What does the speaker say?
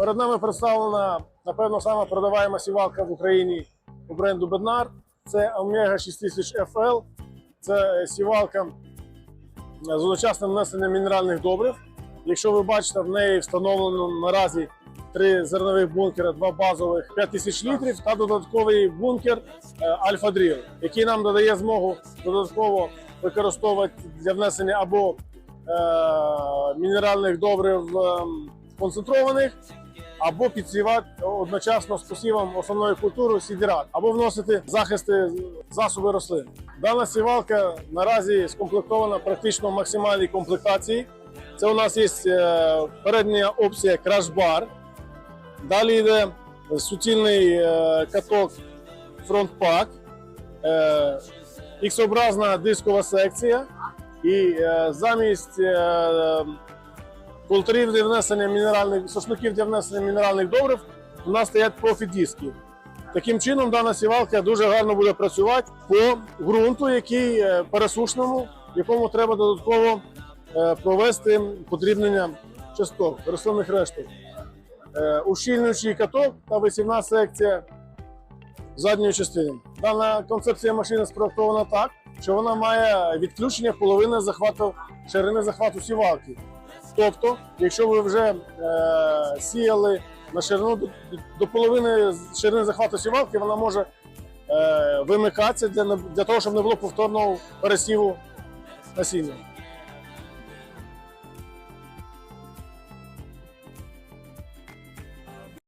Перед нами представлена, напевно, сама продаваема сівалка в Україні у бренду Беднар. Це Omega 6000 FL. Це сівалка з одночасним внесенням мінеральних добрив. Якщо ви бачите, в неї встановлено наразі три зернових бункера, два базових 5000 літрів та додатковий бункер е, Альфа Дріл, який нам додає змогу додатково використовувати для внесення або е, мінеральних добрив ем, концентрованих, або підсівати одночасно з посівом основної культури сідірат, або вносити захисти засоби рослин. Дана сівалка наразі скомплектована практично в максимальній комплектації. Це у нас є е, передня опція Bar. Далі йде суцільний е, каток е, X-образна дискова секція. І е, замість културів для внесення мінеральних сошників для внесення мінеральних добрив у нас стоять профі-диски. Таким чином, дана сівалка дуже гарно буде працювати по ґрунту, який е, пересушному, якому треба додатково е, провести подрібнення часток, рослинних решток. Е, Ущільнюючий каток та висівна секція задньої частини. Дана концепція машини спроектована так, що вона має відключення половини захвату ширини захвату сівалки. Тобто, якщо ви вже е, сіяли на ширину до, до половини ширини захвату сівалки, вона може е, вимикатися для, для того, щоб не було повторного пересіву насіння.